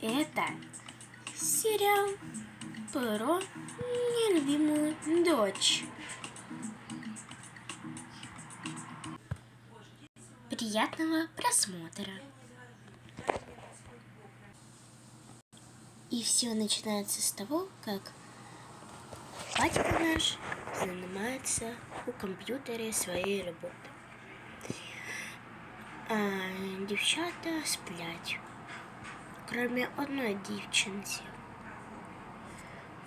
Это сериал про нелюбимую дочь. Приятного просмотра. И все начинается с того, как батька наш занимается у комп'ютері своєю роботою. А дівчата сплять. Кроме одної дівчинці.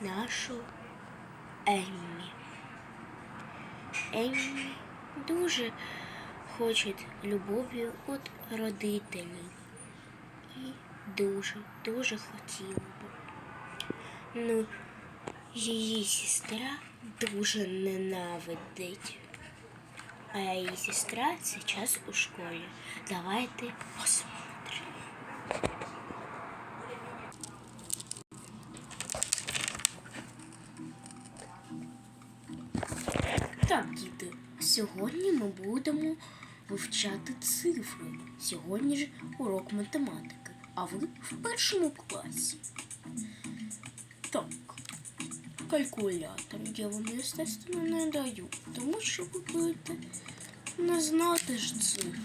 Нашу Еммі. Еммі дуже хоче любові від родителів. І дуже, дуже хотіла б. Ну, її сестра дуже ненавидить. А її сестра зараз у школі. Давайте посмотрим. Сьогодні ми будемо вивчати цифри. Сьогодні ж урок математики, а ви в першому класі. Так, калькулятор я вам, естественно, не даю, тому що ви будете не знати ж цифр.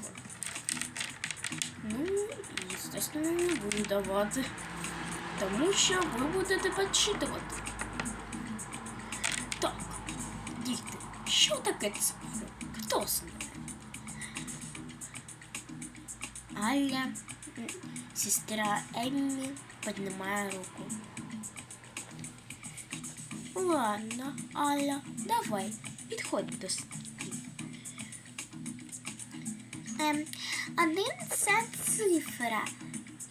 Ну, естественно, не буду давати, тому що ви будете підсчитувати. Так, діти, що таке цифри? Знає? Аля, сестра Еммі, піднімає руку. Ладно, Аля, давай, підходь до стіни. Ем, один це цифра.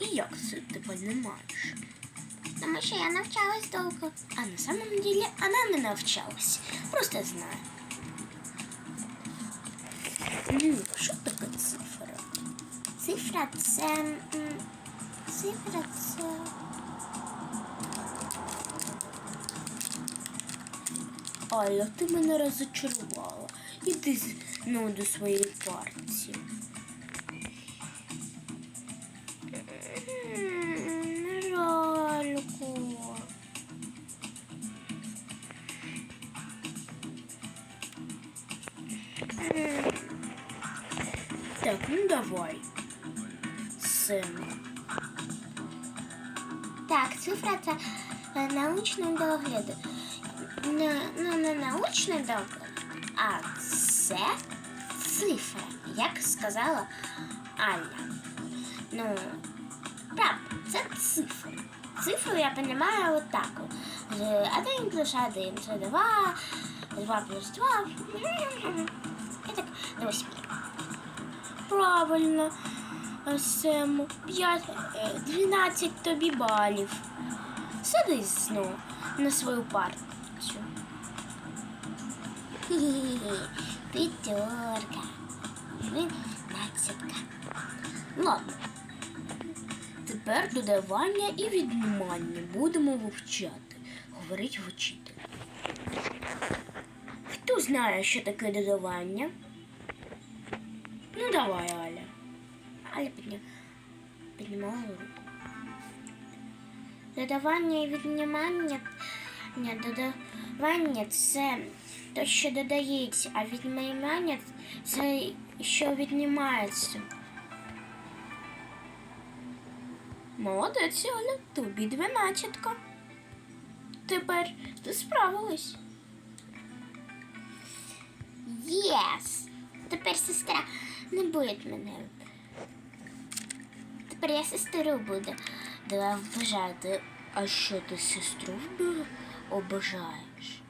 І як це ти піднімаєш? Тому що я навчалась довго. А на самом деле вона не навчалась. Просто знає. Ну, що таке цифра? Цифра це. Цифра це. Аля, ти мене розочарувала. Іди ну, до своєї партії. Так, ну давай. Сема. Так, цифра це е, научний догляд. Не, ну, не научний догляд, а це цифра, як сказала Аля. Ну, правда, це цифра. Цифру я понимаю вот так. Е, Один плюс один, це два, два плюс два. І так до восьми. Правильно. Сему, 5, 12 тобі балів. Садись знову на свою партію. П'ятерка. Дванадцятка. Ладно. Тепер додавання і віднімання будемо вивчати. Говорить вчитель. Хто знає, що таке додавання? Ну давай, Аля. Аля підня... піднімала руку. Додавання і віднімання ні, додавання це те, що додається, а віднімання це що віднімається. Молодець, Оля, тобі дванадцятка. Тепер ти справилась. Єс! Тепер сестра не буде мене. Тепер я сестру буду да, вважати. А що ти сестру обожаєш?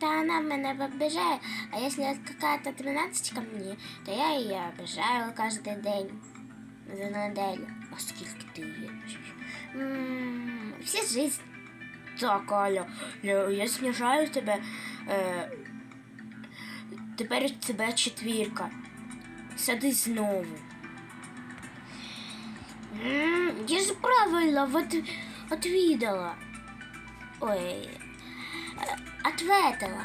Да она меня обижает, а если какая-то тринадцатка мне, то я ее обижаю каждый день за неделю. А скільки ти її? М, жизнь. Так, Аля, я, снижаю тебе. Е, тепер у тебе четвірка. Садись знову. Я ж правильно от, отвідала. Ой. е, Ответила.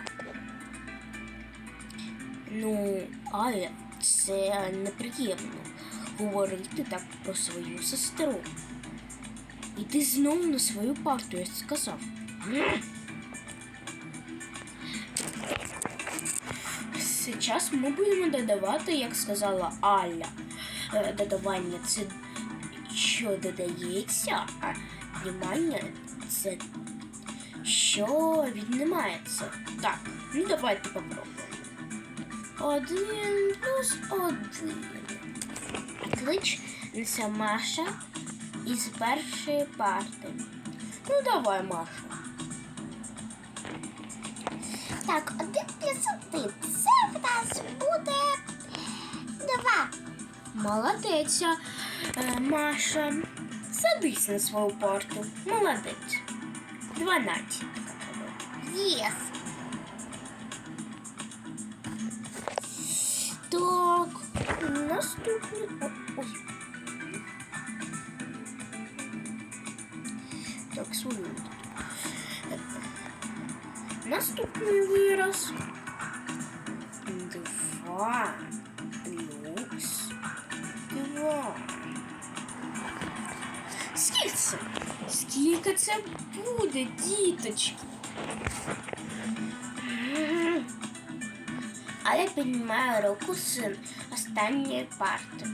Ну, Аля, це неприємно. говорити так про свою сестру. Іди знову на свою парту, я сказав. Зараз ми будемо додавати, як сказала Аля. Е, Додавання це що додається, а віднімання це що віднімається. Так, ну давайте попробуємо. Один плюс один. Отличниця Маша із першої парти. Ну давай, Маша. Так, один плюс один. Це нас буде два. Молодець, е, Маша. Садись на свою парту. Молодець. 12. Єс. Так, наступний. Ой. Так, свою. Наступний вираз. Два плюс два. Скільки це? Скільки це буде, діточки? М. А піднімаю руку з останньої парти.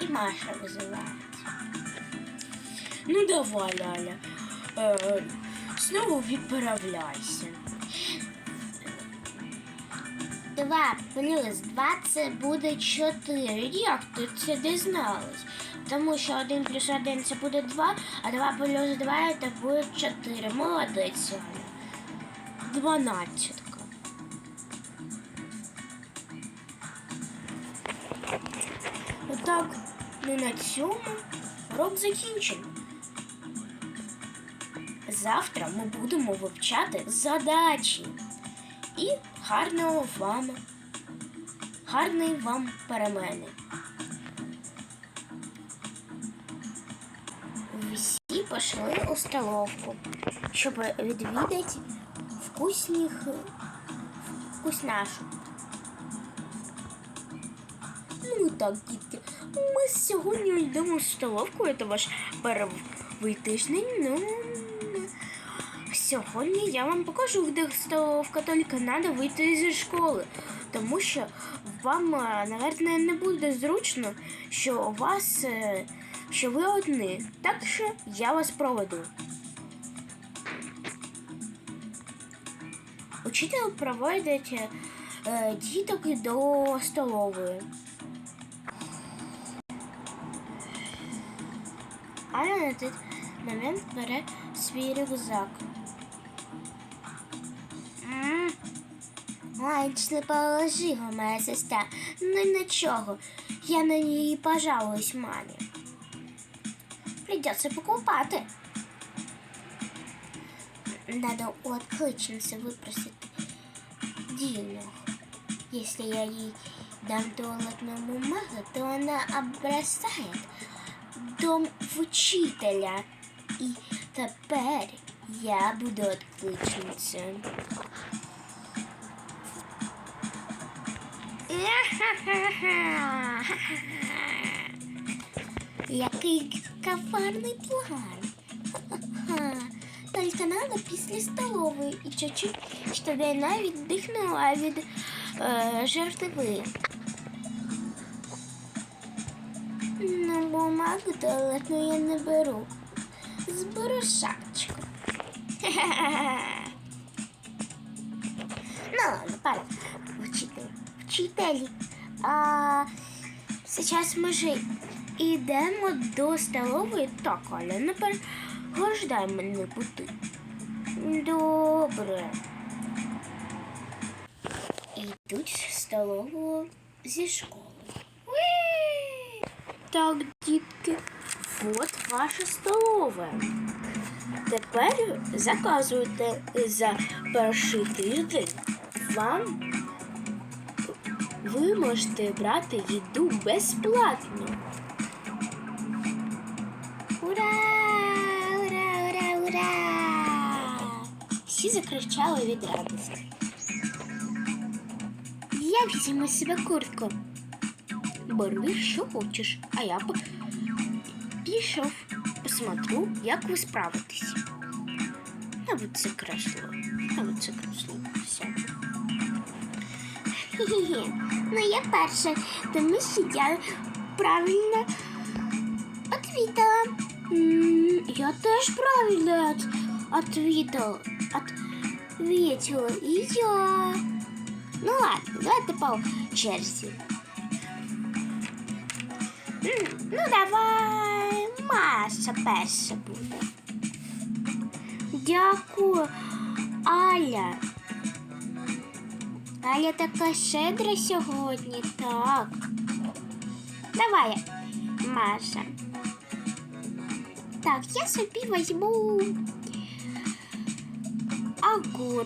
І Маша визивається. Ну давай, Ляля. Е, знову відправляйся. Два плюс два це буде чотири. Як ти це дізналась? Тому що один плюс один це буде два, а два плюс два це буде чотири. Молодець, Аля. Дванадцятка. Отак, ну на цьому урок закінчений. Завтра ми будемо вивчати задачі. І гарного вам, гарної вам перемени. Всі пішли у столовку, щоб відвідати вкусних вкусняшок. Ну так, дітки, ми сьогодні йдемо в столовку, це ваш перший тиждень. Ну, сьогодні я вам покажу, де столовка, тільки треба вийти зі школи. Тому що вам, е, наверное, не буде зручно, що у вас, е, що ви одні. Так що я вас проведу. Учитель проводить е, діток до столової. Аля на той момент бере свій рюкзак. Ланч не положила моя сестра. Ну нічого. Я на неї пожалуюсь мамі. Придется покупати. Надо у отличницы выпросить денег. Если я ей дам туалетную бумагу, то она обрастает дом учителя. І тепер я буду отличницею. Який коварний план. Тільки надо після столової і чуть-чуть, щоб вона віддихнула від е, жертви. На бумагу туалетну я не беру. Зберу шапочку. Ну ладно, пора. Вчитель. А, сейчас ми ж йдемо до столової. Так, Аля, не перегождай мене пути. Добре. Йдуть в столову зі школи. Уі! Так, дітки, от ваша столова. Тепер заказуйте за перший тиждень. Вам ви можете брати їду безплатно. Ура! Ура! Ура! Ура! Всі закричали від радості. я візьму себе куртку. Бери, що хочеш, а я п- пішов. Посмотрю, як ви справитесь. Я це кресло. Я би це кресло. Все. Ну я перша, тому що я правильно. М, Я теж правильно отвітила. Ответила. І я. Ну ладно, давайте по черзі. Ну давай, Маша перша буде. Дякую, Аля. Аля така щедра сьогодні, так. Давай, Маша. Так, я собі візьму огур...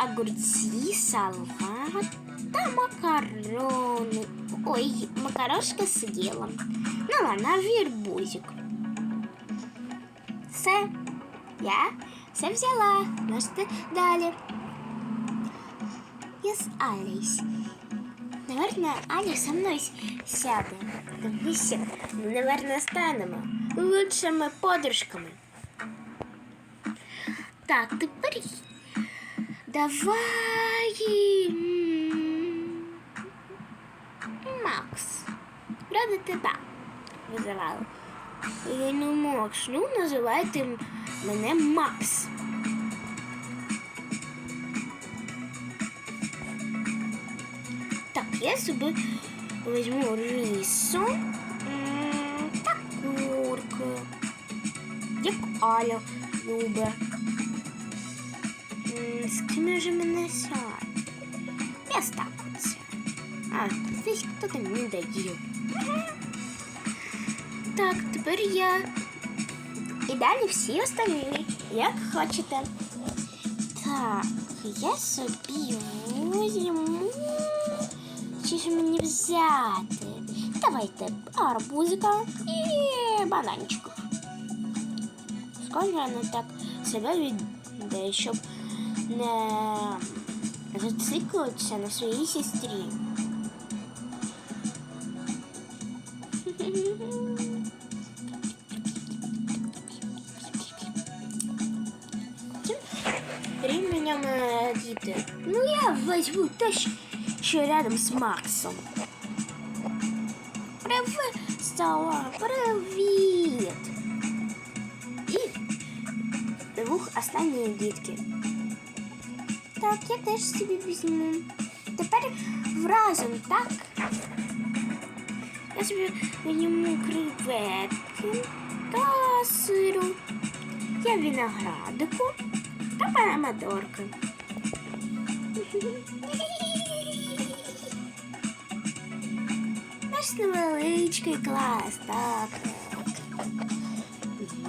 огурці, салат та макарони. Ой, макарошка з ділом. Ну ладно, вірбузик. Все, я все взяла. Можете далі. Я с с- Наверное, Аля со мной сяде. Ми, наверное, станемо лучшими подружками. Так, тепер давай. Макс. Рада тебе визивала. Я не Макс, ну називайте мене Макс. Так, я собі візьму рису м, та курку. Як Аля любить. М, З ким я вже мене сяд? Я з так оце. А, десь хто там не доїв. Так, тепер я. І далі всі остальні, як хочете. Так, я собі візьму. Чи ж мені взяти? Давайте арбузика і бананчиків. Скажу, не так себе віддає, щоб не зациклитися на своїй сестрі. Временем е, діти. Ну я возьму те, щ- що рядом з Максом. Привіт, Стала, привіт. І двох останніх дітки. Так, я теж собі візьму. Тепер вразом, так? Я собі візьму креветки та сиру. Я виноградику та помидорки. невеличкий клас, так.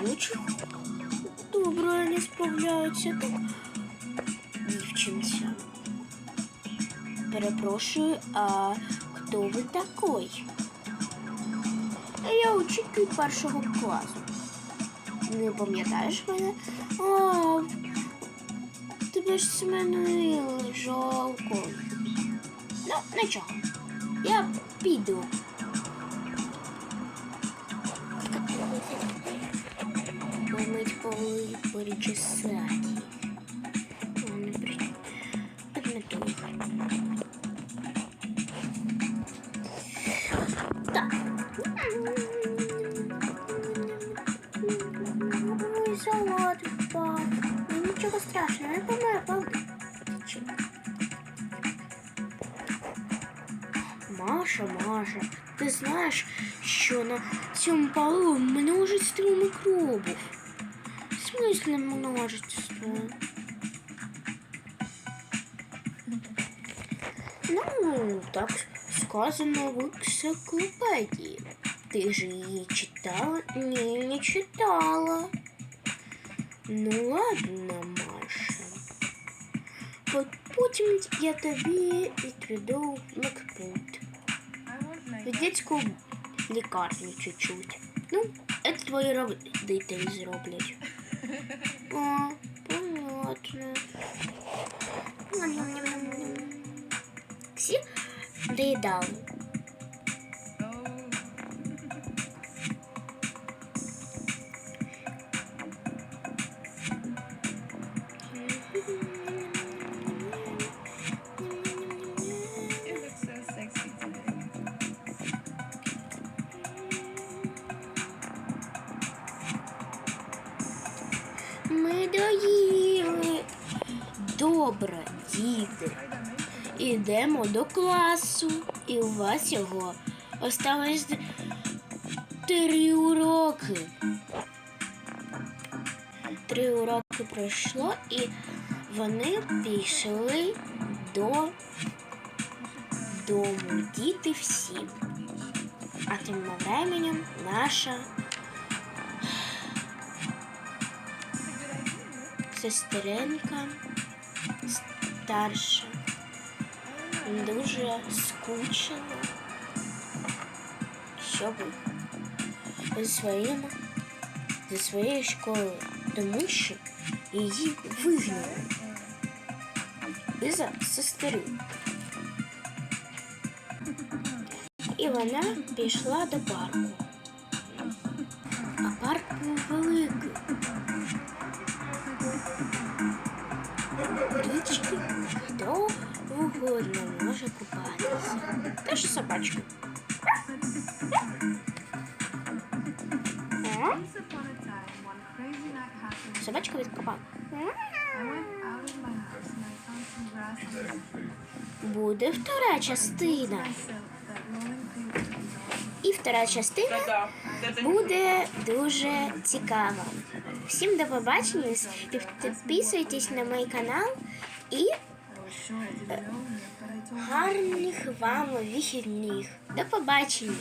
Нічого. Добре, не справляється. Так. Дівчинця. Перепрошую, а хто ви такий? Я учитель першого класу. Не пам'ятаєш мене? А, тебе ж змінили, жалко. Ну, нічого. Я піду. Помить поли, перечесати. Вони при- підметують. Так. Ой, салат впав. Ну, Нічого страшного, я помию палки. Маша, Маша, ти знаєш, що на цьому полу множество мікробів. В смысле множество? Ну, так сказано в энциклопедии. Ты же її читала? Ні, не читала. Ну ладно, Маша. От потім я тобі відведу в медпункт. В дитячу лікарню чуть-чуть. Ну, це твої родителі зроблять. А, понятно. Всі до Ідемо до класу. І у вас його осталось три уроки. Три уроки пройшло, і вони пішли до дому. Діти всі. А тим временем наша сестренка старша дуже скучила, щоб зі своїм зі своєї школи, тому що її вигнали із-за сестри. І вона пішла до парку. А парк угодно може купатися. Теж собачка. Happened. Собачка відкопала. Буде втора частина. І втора частина буде дуже цікава. Всім до побачення. Під- Підписуйтесь на мій канал і гарних вам вихідних. До побачення.